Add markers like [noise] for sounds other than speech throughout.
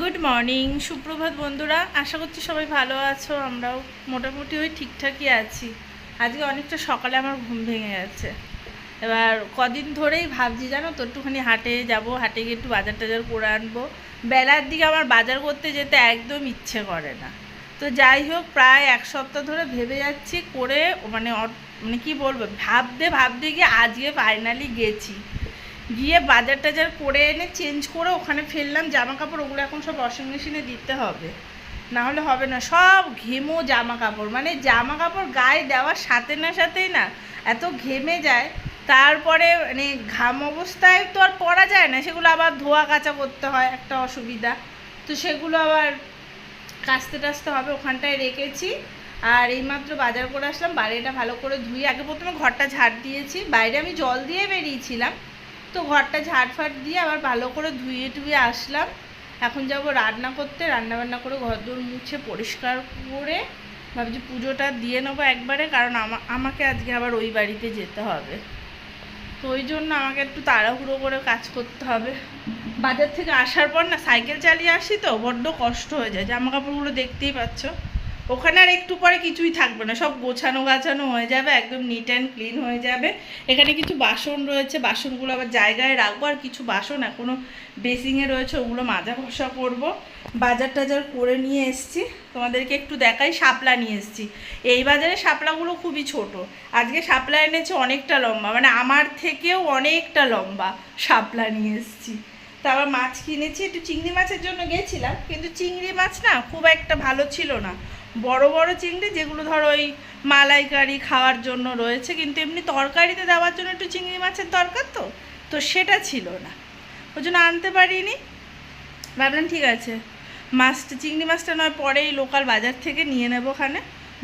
Good morning সুপ্রভাত বন্ধুরা। আশা করছি সবাই ভালো আছো, আমরাও মোটামুটি ওই ঠিকঠাকই আছি। আজকে অনেকটা সকালে আমার ঘুম ভেঙে গেছে। এবার কদিন ধরেই ভাবছি, জানো তো, একটুখানি হাটে যাব, হাটে গিয়ে একটু বাজার টাজার করে আনব। বেলার দিকে আমার বাজার করতে যেতে একদম ইচ্ছে করে না। তো যাই হোক, প্রায় এক সপ্তাহ ধরে ভেবে যাচ্ছি, করে মানে মানে কি বলব, ভাবতে ভাবতে গিয়ে আজকে ফাইনালি গেছি। গিয়ে বাজার টাজার করে এনে চেঞ্জ করে ওখানে ফেললাম জামা কাপড় ওগুলো এখন সব ওয়াশিং মেশিনে দিতে হবে। না হলে হবে না, সব ঘেমো জামা কাপড় মানে জামা কাপড় গায়ে দেওয়ার সাথে না সাথেই না, এত ঘেমে যায়। তারপরে মানে ঘাম অবস্থায় তো আর পরা যায় না, সেগুলো আবার ধোয়া কাচা করতে হয়, একটা অসুবিধা। তো সেগুলো আবার কাচতে টাচতে হবে, ওখানটায় রেখেছি। আর এইমাত্র বাজার করে আসলাম, বাড়িটা ভালো করে ধুয়ে, আগে প্রথমে ঘরটা ঝাড় দিয়েছি, বাইরে আমি জল দিয়ে বেরিয়েছিলাম। তো ঘরটা ঝাড় ফাট দিয়ে আবার ভালো করে ধুয়ে টুয়ে আসলাম। এখন যাব রান্না করতে রান্না বান্না করে ঘর দোর মুছে পরিষ্কার করে ভাবছি পুজোটা দিয়ে নেব একবারে, কারণ আমা, আমাকে আজকে আবার ওই বাড়িতে যেতে হবে। তো ওই জন্য আমাকে একটু তাড়াহুড়ো করে কাজ করতে হবে। বাজার থেকে আসার পর না সাইকেল চালিয়ে আসি তো, বড্ড কষ্ট হয়ে যায়। জামা কাপড়গুলো দেখতেই পাচ্ছ। ওখানে আর একটু পরে কিছুই থাকবে না, সব গোছানো গাছানো হয়ে যাবে, একদম নিট অ্যান্ড ক্লিন হয়ে যাবে। এখানে কিছু বাসন রয়েছে, বাসনগুলো আবার জায়গায় রাখব, আর কিছু বাসন এখনও বেসিংয়ে রয়েছে, ওগুলো মাজা ঘষা করব। বাজার টাজার করে নিয়ে এসছি, তোমাদেরকে একটু দেখাই, শাপলা নিয়ে এসছি। এই বাজারে শাপলাগুলো খুবই ছোট, আজকে শাপলা এনেছে অনেকটা লম্বা মানে আমার থেকেও অনেকটা লম্বা শাপলা নিয়ে এসছি। তারপর মাছ কিনেছি, একটু চিংড়ি মাছের জন্য গেছিলাম, কিন্তু চিংড়ি মাছ না খুব একটা ভালো ছিল না। বড় বড় চিংড়ি যেগুলো ধরো ওই মালাইকারি খাওয়ার জন্য রয়েছে, কিন্তু এমনি তরকারিতে দেওয়ার জন্য একটু চিংড়ি মাছের দরকার তো তো সেটা ছিল না। ওই জন্য আনতে পারিনি। ভাবলাম ঠিক আছে, মাছটা, চিংড়ি মাছটা নয়, পরেই লোকাল বাজার থেকে নিয়ে নেব ওখানে।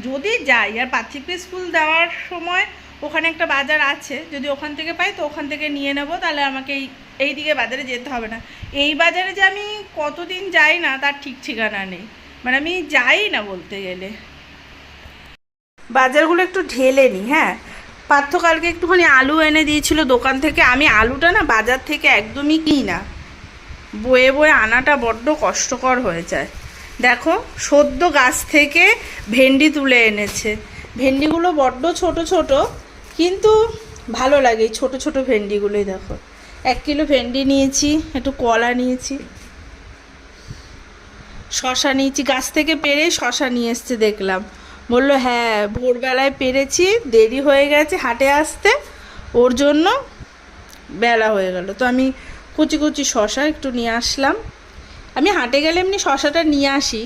যদি যাই, আর পার্থিবকে স্কুল দেওয়ার সময় ওখানে একটা বাজার আছে, যদি ওখান থেকে পাই তো ওখান থেকে নিয়ে নেব, তাহলে আমাকে এই এই দিকে বাজারে যেতে হবে না। এই বাজারে যে আমি কতদিন যাই না, তার ঠিক ঠিকানা নেই। মানে আমি যাই না বলতে গেলে। বাজারগুলো একটু ঢেলে নিই হ্যাঁ। পার্থ কালকে একটুখানি আলু এনে দিয়েছিল দোকান থেকে। আমি আলুটা না বাজার থেকে একদমই কিনি না। বয়ে বয়ে আনাটা বড্ড কষ্টকর হয়ে যায়। দেখো, সদ্য গাছ থেকে ভেন্ডি তুলে এনেছে। ভেন্ডিগুলো বড্ড ছোট ছোট, কিন্তু ভালো লাগে এই ছোটো ছোটো ভেন্ডিগুলোই দেখো। এক কিলো ভেন্ডি নিয়েছি, একটু কলা নিয়েছি। শশা নিয়েছি, গাছ থেকে পেরে শশা নিয়ে এসছে দেখলাম। বলল হ্যাঁ ভোরবেলায় পেরেছি, দেরি হয়ে গেছে হাটে আসতে, ওর জন্য বেলা হয়ে গেল। তো আমি কুচি কুচি শশা একটু নিয়ে আসলাম। আমি হাটে গেলে এমনি শশাটা নিয়ে আসি।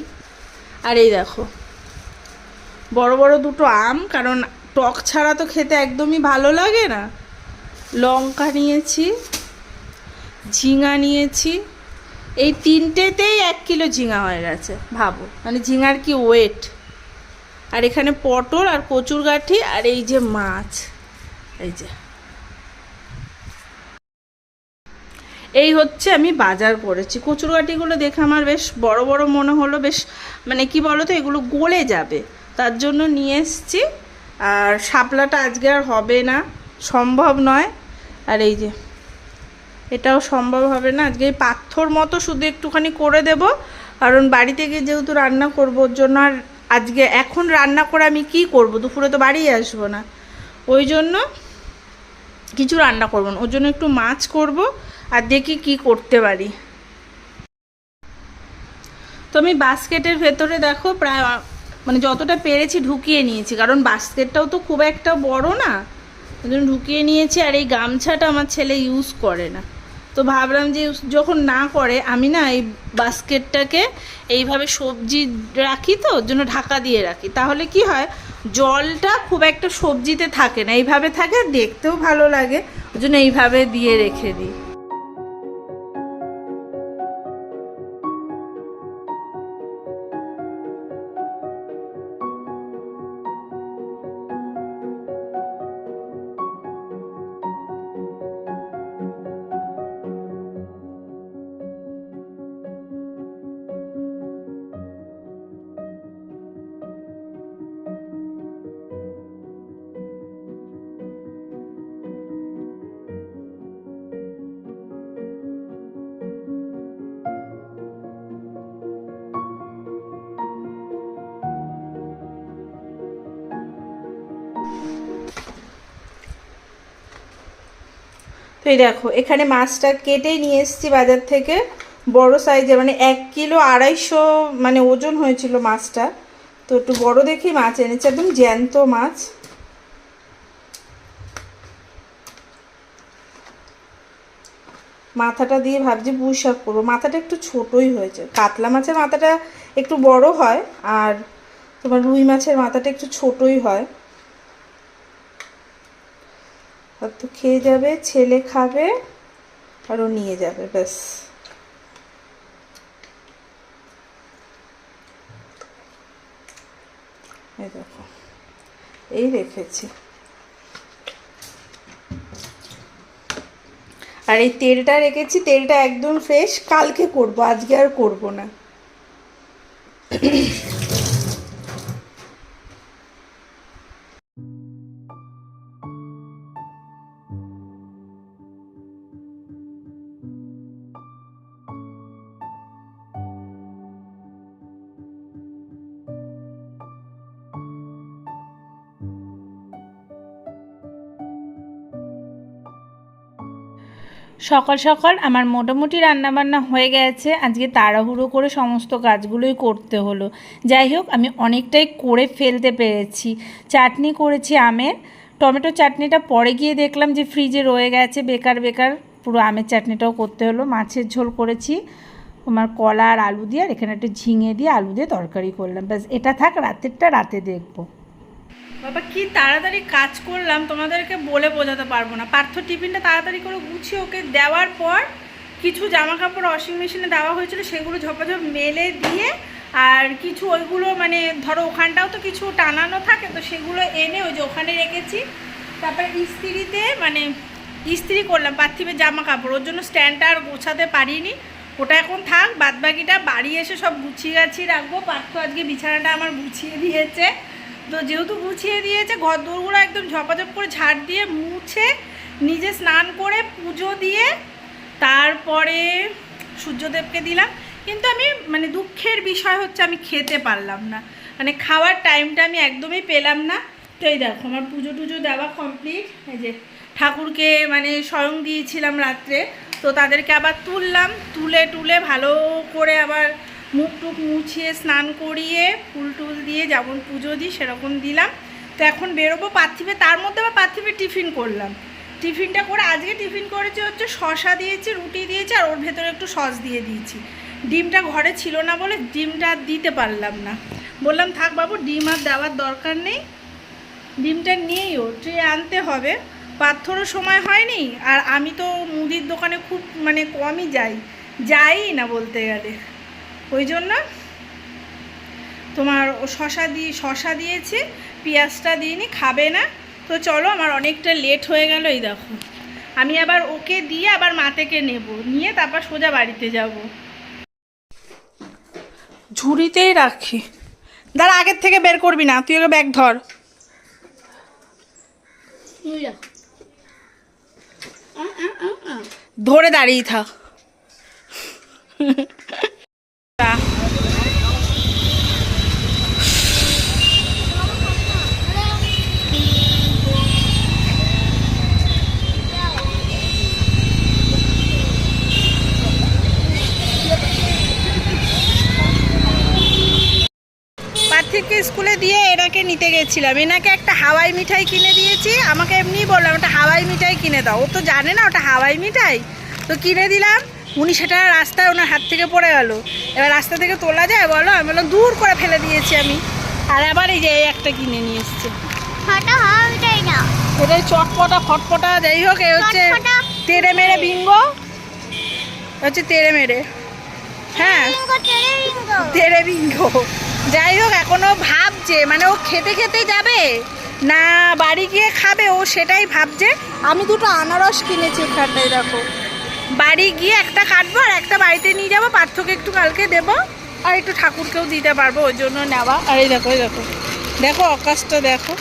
আর এই দেখো, বড় বড় দুটো আম, কারণ টক ছাড়া তো খেতে একদমই ভালো লাগে না। লঙ্কা নিয়েছি, ঝিঙা নিয়েছি এই তিনটেতেই এক কিলো ঝিঙা হয়ে গেছে, ভাবো। মানে ঝিঙার কি ওয়েট আর এখানে পটল আর কচুর গাঠি আর এই যে মাছ। এই যে। এই হচ্ছে আমি বাজার করেছি। কচুরগাটিগুলো দেখে আমার বেশ বড় বড় মনে হলো, বেশ মানে কি বলো তো এগুলো গলে যাবে। তার জন্য নিয়ে এসছি। আর শাপলাটা আজকে আর হবে না, সম্ভব নয়। আর এই যে এটাও সম্ভব হবে না। আজকে পাথর মতো শুধু একটুখানি করে দেব। কারণ বাড়িতে গিয়ে যেহেতু রান্না করব, ওর জন্য আর আজকে এখন রান্না করে আমি কি করব? দুপুরে তো বাড়ি আসব না। ওই জন্য কিছু রান্না করব না। ওর জন্য একটু মাছ করব আর দেখি কি করতে পারি। তো আমি বাস্কেটের ভেতরে দেখো প্রায় মানে যতটা পেরেছি ঢুকিয়ে নিয়েছি। কারণ বাস্কেটটাও তো খুব একটা বড় না। ওই জন্য ঢুকিয়ে নিয়েছি আর এই গামছাটা আমার ছেলে ইউজ করে না। তো ভাবলাম যে যখন না করে, আমি না এই বাস্কেটটাকে এইভাবে সবজি রাখি তো, জন্য ঢাকা দিয়ে রাখি। তাহলে কি হয়, জলটা খুব একটা সবজিতে থাকে না। এইভাবে থাকে, দেখতেও ভালো লাগে। ওই জন্য এইভাবে দিয়ে রেখে দিই। তো এই দেখো, এখানে মাছটা কেটেই নিয়ে এসেছি বাজার থেকে। বড় সাইজের মানে এক কিলো আড়াইশো মানে ওজন হয়েছিল মাছটা। তো একটু বড় দেখেই মাছ এনেছে, একদম জ্যান্ত মাছ। মাথাটা দিয়ে ভাবছি পুঁই শাক করব। মাথাটা একটু ছোটই হয়েছে। কাতলা মাছের মাথাটা একটু বড় হয়, আর তোমার রুই মাছের মাথাটা একটু ছোটই হয় আর তো খেয়ে যাবে, ছেলে খাবে, আর ও নিয়ে যাবে, ব্যাস। দেখো, এই রেখেছি। আর এই তেলটা রেখেছি, তেলটা একদম ফ্রেশ কালকে করব, আজকে আর করব না। সকাল সকাল আমার মোটামুটি রান্নাবান্না হয়ে গেছে। আজকে তাড়াহুড়ো করে সমস্ত কাজগুলোই করতে হলো। যাই হোক, আমি অনেকটাই করে ফেলতে পেরেছি। চাটনি করেছি আমের। টমেটো চাটনিটা পরে গিয়ে দেখলাম যে ফ্রিজে রয়ে গেছে। বেকার বেকার পুরো আমের চাটনিটাও করতে হলো। মাছের ঝোল করেছি। তোমার কলা আর আলু দিয়ে, আর এখানে একটু ঝিঙে দিয়ে আলু দিয়ে তরকারি করলাম। ব্যাস, এটা থাক, রাতেরটা রাতে দেখব। বাবা, কি তাড়াতাড়ি কাজ করলাম, তোমাদেরকে বলে বোঝাতে পারব না। পার্থ টিফিনটা তাড়াতাড়ি করে গুছিয়ে ওকে দেওয়ার পর কিছু জামা কাপড় ওয়াশিং মেশিনে দেওয়া হয়েছিল, সেগুলো ঝপাঝপ মেলে দিয়ে, আর কিছু ওইগুলো মানে ধরো ওখানটাও তো কিছু টানানো থাকে, তো সেগুলো এনে ওই যে ওখানে রেখেছি। তারপর ইস্ত্রিতে মানে ইস্ত্রি করলাম, পার্থিবের জামা কাপড় ওর জন্য স্ট্যান্ডটা আর গোছাতে পারিনি। ওটা এখন থাক, বাদবাকিটা বাড়ি এসে সব গুছিয়ে গাছিয়ে রাখব। পার্থ আজকে বিছানাটা আমার গুছিয়ে দিয়েছে। তো যেহেতু গুছিয়ে দিয়েছে, ঘর দৌড়গুলো একদম ঝপাঝপ করে ঝাড় দিয়ে মুছে নিজে স্নান করে পুজো দিয়ে তারপরে সূর্যদেবকে দিলাম। কিন্তু আমি মানে দুঃখের বিষয় হচ্ছে আমি খেতে পারলাম না। মানে খাওয়ার টাইমটা আমি একদমই পেলাম না। তো এই দেখো, আমার পুজো টুজো দেওয়া কমপ্লিট এই যে ঠাকুরকে মানে স্বয়ং দিয়েছিলাম রাত্রে। তো তাদেরকে আবার তুললাম। তুলে টুলে ভালো করে আবার মুখ টুক মুছিয়ে স্নান করিয়ে ফুল টুল দিয়ে যেমন পুজো দিই, সেরকম দিলাম। তো এখন বেরোবো পার্থিবে, তার মধ্যে আবার পার্থিবে টিফিন করলাম। টিফিনটা করে আজকে টিফিন করেছি হচ্ছে শশা দিয়েছি, রুটি দিয়েছি, আর ওর ভেতরে একটু সস দিয়ে দিয়েছি। ডিমটা ঘরে ছিল না বলে ডিমটা আর দিতে পারলাম না। বললাম, থাক বাবু, ডিম আর দেওয়ার দরকার নেই। ডিমটা নিয়েই ও, ট্রে আনতে হবে। পাথরও সময় হয়নি, আর আমি তো মুদির দোকানে খুব মানে কমই যাই। যাই না বলতে গেলে। ওই জন্য তোমার ও শশা দিয়ে শশা দিয়েছি পেঁয়াজটা দিইনি খাবে না। তো চলো আমার অনেকটা লেট হয়ে গেল এই দেখো। আমি আবার ওকে দিয়ে আবার মাতেকে নেব। নিয়ে তারপর সোজা বাড়িতে যাব। ঝুড়িতেই রাখি। দাঁড়া আগের থেকে বের করবি না তুই ওকে ব্যাগ ধর। ধরে দাঁড়িয়ে থাক। পার্থিবকে স্কুলে দিয়ে এনাকে নিতে গেছিলাম। এনাকে একটা হাওয়াই মিঠাই কিনে দিয়েছি। আমাকে এমনি বললাম ওটা হাওয়াই মিঠাই কিনে দাও। ও তো জানে না ওটা হাওয়াই মিঠাই। তো কিনে দিলাম। উনি সেটা রাস্তায় ওনার হাত থেকে পড়ে গেল। এবার রাস্তা থেকে তোলা যায় বলো? আমি বললাম দূর করে ফেলে দিয়েছি আমি। আর আবার এই যে একটা কিনে নিয়ে এসছে। এটাই চটপটা ফটপটা যাই হোক এ হচ্ছে। তেড়ে মেরে বিঙ্গ। হচ্ছে তেড়ে মেরে। হ্যাঁ। তেড়ে বিঙ্গ। যাই হোক এখনও ভাবছে। মানে ও খেতে খেতে যাবে? না বাড়ি গিয়ে খাবে? ও সেটাই ভাবছে। আমি দুটো আনারস কিনেছি এখানটায় দেখো। বাড়ি গিয়ে একটা কাটবো আর একটা বাড়িতে নিয়ে যাব। পার্থকে একটু কালকে দেবো। আর একটু ঠাকুরকেও দিতে পারব ওই জন্য নেওয়া। আর এই দেখো এই দেখো। দেখো আকাশটা দেখো।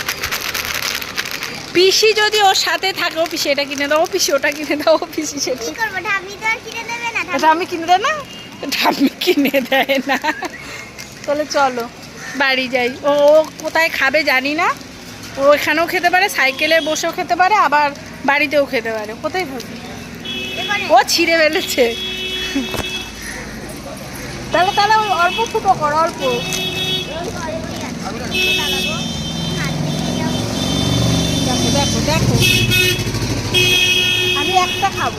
পিসি যদি ওর সাথে থাকে ও পিসি এটা কিনে দাও ও পিসি ওটা কিনে দাও ও পিসি সেটা। কি করব ঢাবনি তো আর কিনে দেবে না এটা আমি কিনে দেয় না? আমি কিনে দেয় না। তাহলে চলো বাড়ি যাই। ও কোথায় খাবে জানি না। ও এখানেও খেতে পারে সাইকেলে বসেও খেতে পারে আবার বাড়িতেও খেতে পারে। কোথায় খাবে ও ছিঁড়ে ফেলেছে। তাহলে তাহলে অল্প ফুটো কর অল্প। দেখো দেখো। আমি একটা খাব।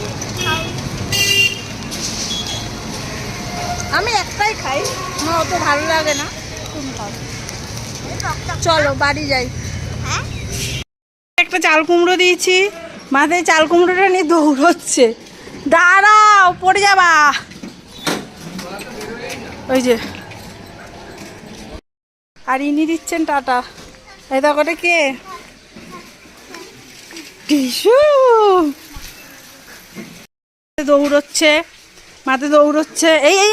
আমি একটাই খাই। আমার অত ভালো লাগে না। চলো, বাড়ি যাই। একটা চাল কুমড়ো দিয়েছি। মাথায় চাল কুমড়োটা নিয়ে দৌড়চ্ছে। দাঁড়াও, পড়ে যাবা। ওই যে। আর ইনি দিচ্ছেন টাটা। এই ওটা কে? টিসু। দৌড়চ্ছে। মাথায় দৌড়চ্ছে। এই এই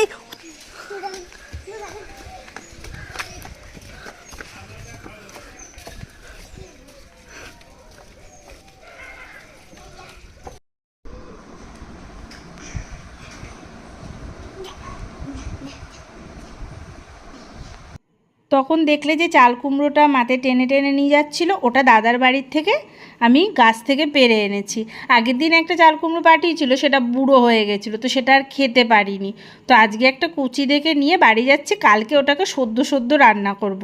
তখন দেখলে যে চাল কুমড়োটা মাথায় টেনে টেনে নিয়ে যাচ্ছিল ওটা দাদার বাড়ির থেকে আমি গাছ থেকে পেরে এনেছি। আগের দিন একটা চাল কুমড়ো পাঠিয়েছিল, সেটা বুড়ো হয়ে গেছিল, তো সেটা আর খেতে পারিনি। তো আজকে একটা কুচি দেখে নিয়ে বাড়ি যাচ্ছি, কালকে ওটাকে সদ্য সদ্য রান্না করব।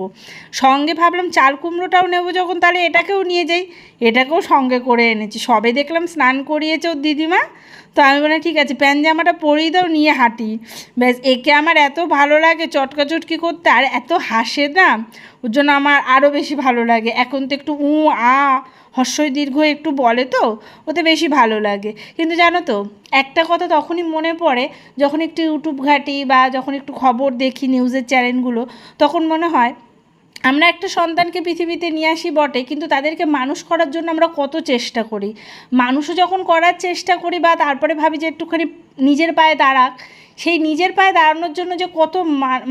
সঙ্গে ভাবলাম চাল কুমড়োটাও নেব যখন, তাহলে এটাকেও নিয়ে যাই। এটাকেও সঙ্গে করে এনেছি। সবে দেখলাম স্নান করিয়েছে ওর দিদিমা, তো আমি বললাম, ঠিক আছে, প্যান জামাটা পরিয়ে দাও, নিয়ে হাঁটি। ব্যাস, একে আমার এত ভালো লাগে চটকা চটকি করতে, আর এত হাসে না, ওর জন্য আমার আরও বেশি ভালো লাগে। এখন তো একটু উ, আ হর্ষই দীর্ঘ একটু বলে তো, ওতে বেশি ভালো লাগে। কিন্তু জানো তো, একটা কথা তখনই মনে পড়ে, যখন একটু ইউটিউব ঘাঁটি বা যখন একটু খবর দেখি নিউজের চ্যানেলগুলো, তখন মনে হয়, আমরা একটা সন্তানকে পৃথিবীতে নিয়ে আসি বটে, কিন্তু তাদেরকে মানুষ করার জন্য আমরা কত চেষ্টা করি। মানুষও যখন করার চেষ্টা করি বা তারপরে ভাবি যে একটুখানি নিজের পায়ে দাঁড়াক, সেই নিজের পায়ে দাঁড়ানোর জন্য যে কত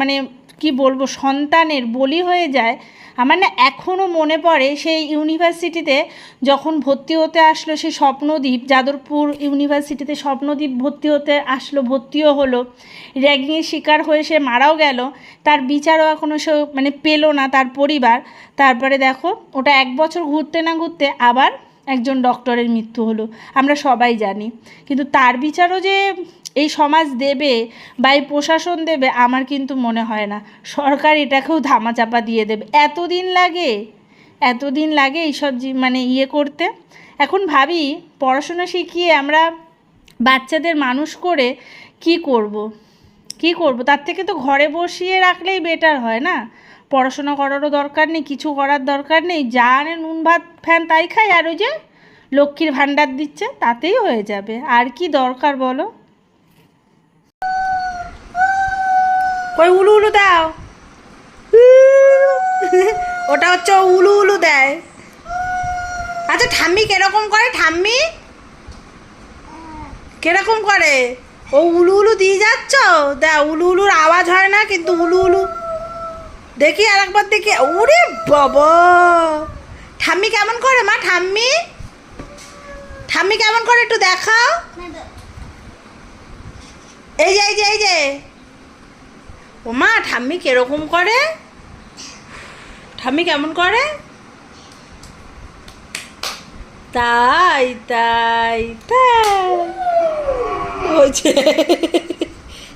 মানে কি বলব, সন্তানের বলি হয়ে যায়। আমার না এখনও মনে পড়ে সেই ইউনিভার্সিটিতে যখন ভর্তি হতে আসলো সেই স্বপ্নদ্বীপ, যাদবপুর ইউনিভার্সিটিতে স্বপ্নদ্বীপ ভর্তি হতে আসলো, ভর্তিও হলো। র্যাগিংয়ের শিকার হয়ে সে মারাও গেল। তার বিচারও এখনও সে মানে পেল না তার পরিবার। তারপরে দেখো, ওটা এক বছর ঘুরতে না ঘুরতে আবার একজন ডক্টরের মৃত্যু হলো। আমরা সবাই জানি। কিন্তু তার বিচারও যে এই সমাজ দেবে বা এই প্রশাসন দেবে আমার কিন্তু মনে হয় না। সরকার এটাকেও ধামাচাপা দিয়ে দেবে। এতদিন লাগে এতদিন লাগে এইসব মানে ইয়ে করতে। এখন ভাবি, পড়াশোনা শিখিয়ে আমরা বাচ্চাদের মানুষ করে কি করব। কি করব? তার থেকে তো ঘরে বসিয়ে রাখলেই বেটার হয় না। পড়াশোনা করারও দরকার নেই, কিছু করার দরকার নেই। যা আনে নুন, ভাত, ফ্যান তাই খাই আর ওই যে লক্ষ্মীর ভাণ্ডার দিচ্ছে, তাতেই হয়ে যাবে। আর কি দরকার বলো? কই উলু উলু দাও। ওটা হচ্ছে উলু উলু দেয়। আচ্ছা ঠাম্মি কীরকম করে, ঠাম্মি? কীরকম করে? ও উলু উলু দিয়ে যাচ্ছ? দা উলু উলুর আওয়াজ হয় না, কিন্তু উলু উলু দেখি আর একবার দেখি। ওরে বাবা! ঠাম্মি কেমন করে, মা? ঠাম্মি? ঠাম্মি কেমন করে একটু দেখাও। এই যে এই যে এই যে। ও মা ঠাম্মি কীরকম করে? ঠাম্মি কেমন করে? তাই তাই তাই। হয়েছে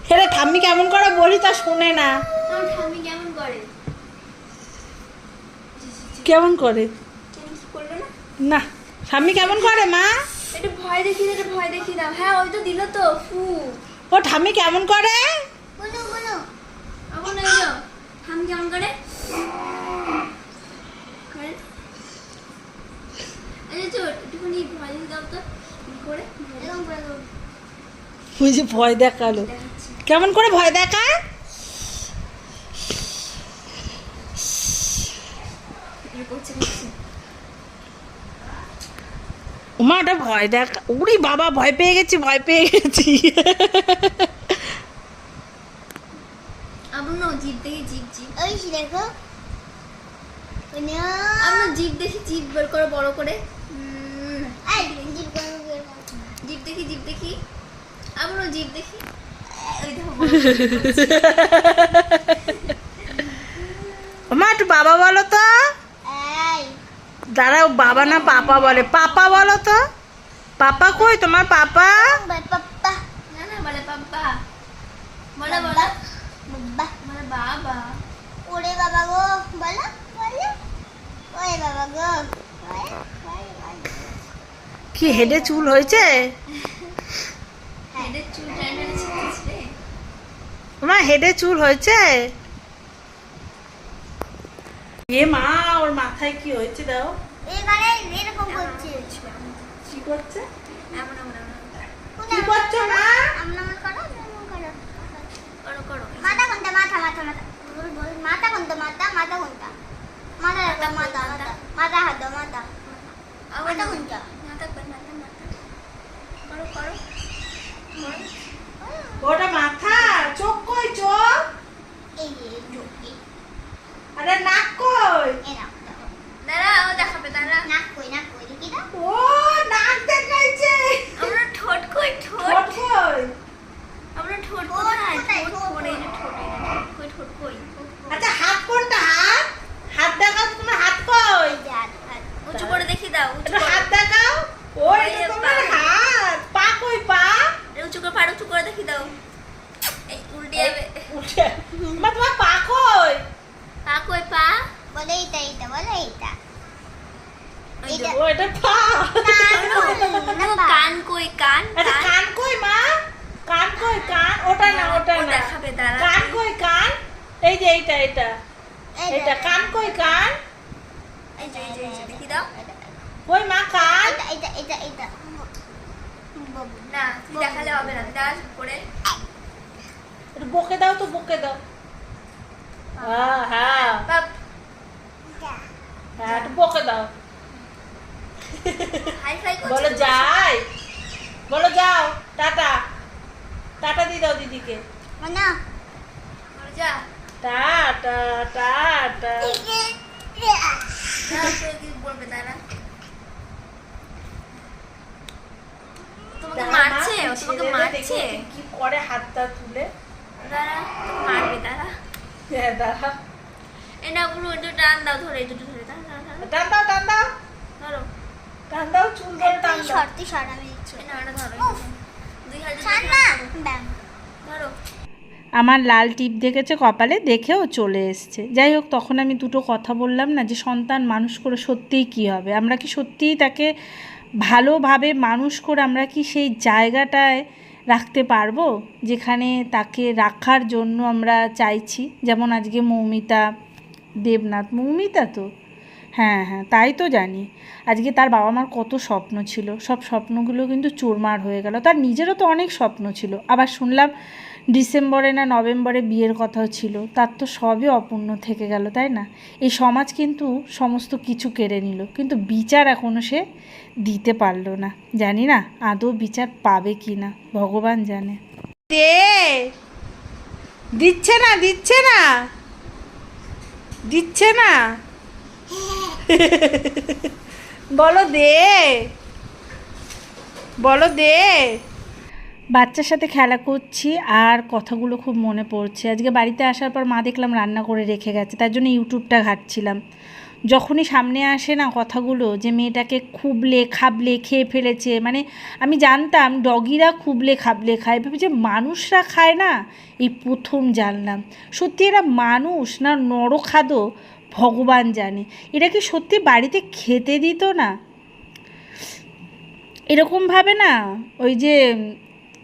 হেরে ঠাম্মি কেমন করে বলি তা শুনে না। কেমন করে? না? না ঠাম্মি কেমন করে মা? ভয় দেখি ভয় দেখি দাও। হ্যাঁ ওই তো দিল তো ফু। ও ঠাম্মি কেমন করে? এরকম করে দাও ওই যে ভয় দেখাল কেমন করে ভয় দেখায় ওমা ওটা ভয় দেখা উড়ি বাবা ভয় পেয়ে গেছি ভয় পেয়ে গেছি আবার না জিপ দেখি জিপ জিপ ওই দেখো। আমরা জিপ দেখি জিপ বের করে বড় করে। জিপ দেখি জিপ দেখি। আবারও জিপ দেখি। [laughs] ওমা একটু বাবা বলো তো। দাঁড়াও বাবা না পাপা বলে। পাপা বলো তো। পাপা কই? তোমার পাপা? পাপ্পা না না বলে পাপ্পা বলে বলে। বাবা। ওরে বাবা গো বলো বলো। ওরে বাবা গো কি হেডে চুল হয়েছে? চুল রে তোমার হেডে চুল হয়েছে? এ মা ওর মাথায় কি হয়েছে দাও? এখানে এরকম করছে কি করছে? কি করছ মা? করো করো। মাথা মাথা মাথা। মাথা বল বল। মাথা কোনটা মাথা মাথা কোনটা? মাথা মাথা মাথা মাথা। মাথা হাত মাথা। মাথা কোনটা? মাথা মাথা মাথা। করো করো। ওটা মাথা চোখ কই চোখ? এই চোখ আরে নাক কই এরা দাঁড়া ও দেখাবে দাঁড়া নাক কই নাক কই দেখি না ও নাক দেখাইছে আমরা ঠোঁট কই ঠোঁট ঠোঁট কই আমরা ঠোঁট কোথায় ঠোঁট ঠোঁট এই যে ঠোঁট এই যে ঠোঁট কই ঠোঁট কই আচ্ছা হাত কোনটা হাত হাত দেখাও তোমার হাত কই উঁচু করে দেখি দাও উঁচু একটু করে। হাত দেখাও। ওই ওই তো যে তোমার হাত। পা কই পা? উঁচু করে পাড় উঁচু করে দেখি দাও। এই উল্টে যাবে। উঠে মা তোমার পা কই? পা কই পা? বলে এইটা এইটা বলে এইটা। এইটা এটা পা। কান কই কান কান? কই মা? কান কই কান? ওটা না ওটা না। কান কই কান? এই যে এইটা এটা এটা কান কই কান? এই যে এই যে, দেখি দাও। কই মা কান এটা এটা এটা না তুই দেখালে হবে না। দাঁড়া করে বকে দাও তো বকে দাও। হ্যাঁ হ্যাঁ। হ্যাঁ একটু বকে দাও। বলো যাই। বলো যাও। টাটা। টাটা দিয়ে দাও দিদিকে। না যা। Tata tata. বলবে দাঁড়া তোমাকে মারছে? ও তোমাকে মারছে? কি করে হাতটা তুলে। দাঁড়া মারবে দাঁড়া। হ্যাঁ দাঁড়া। এই পুরো একটু টান দাও ধরে একটু ধরে দাঁড়া দাঁড়া দাঁড়া। টান দাও টান দাও। ধরো। টান দাও চুল ধরে টান দাও। শর্তি শর্ট আমি দিচ্ছি। না এটা ধরো দুই হাজার ধরো। আমার লাল টিপ দেখেছে কপালে দেখেও চলে এসছে। যাই হোক তখন আমি দুটো কথা বললাম না যে সন্তান মানুষ করে সত্যিই কী হবে? আমরা কি সত্যিই তাকে ভালোভাবে মানুষ করে আমরা কি সেই জায়গাটায় রাখতে পারব? যেখানে তাকে রাখার জন্য আমরা চাইছি। যেমন আজকে মৌমিতা, দেবনাথ, মৌমিতা তো? হ্যাঁ হ্যাঁ তাই তো জানি। আজকে তার বাবা মার কত স্বপ্ন ছিল। সব স্বপ্নগুলো কিন্তু চুরমার হয়ে গেল। তার নিজেরও তো অনেক স্বপ্ন ছিল। আবার শুনলাম ডিসেম্বরে না নভেম্বরে বিয়ের কথাও ছিল, তার তো সবই অপূর্ণ থেকে গেল, তাই না? এই সমাজ কিন্তু সমস্ত কিছু কেড়ে নিল, কিন্তু বিচার এখনও সে দিতে পারল না। জানি না আদৌ বিচার পাবে কি না, ভগবান জানে। দিচ্ছে না দিচ্ছে না! দিচ্ছে না! বলো দে! বলো দে! বাচ্চার সাথে খেলা করছি আর কথাগুলো খুব মনে পড়ছে। আজকে বাড়িতে আসার পর মা দেখলাম রান্না করে রেখে গেছে, তার জন্য ইউটিউবটা ঘাটছিলাম। যখনই সামনে আসে না কথাগুলো যে মেয়েটাকে খুবলে খাবলে খেয়ে ফেলেছে মানে আমি জানতাম ডগিরা খুবলে খাবলে খায় ভেবে যে মানুষরা খায় না, এই প্রথম জানলাম। সত্যি এরা মানুষ না নরখাদ্য ভগবান জানে। এরা কি সত্যি বাড়িতে খেতে দিত না? এরকমভাবে না ওই যে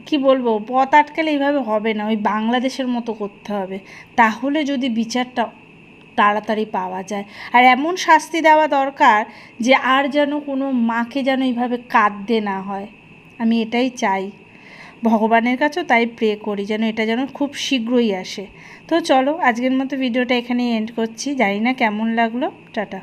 কি বলব, পথ আটকালে এইভাবে হবে না, ওই বাংলাদেশের মতো করতে হবে। তাহলে যদি বিচারটা তাড়াতাড়ি পাওয়া যায়। আর এমন শাস্তি দেওয়া দরকার যে আর যেন কোনো মাকে যেন এইভাবে কাঁদতে না হয়। আমি এটাই চাই। ভগবানের কাছেও তাই প্রে করি যেন এটা যেন খুব শীঘ্রই আসে। তো চলো, আজকের মতো ভিডিওটা এখানেই এন্ড করছি। জানি না কেমন লাগল। টাটা।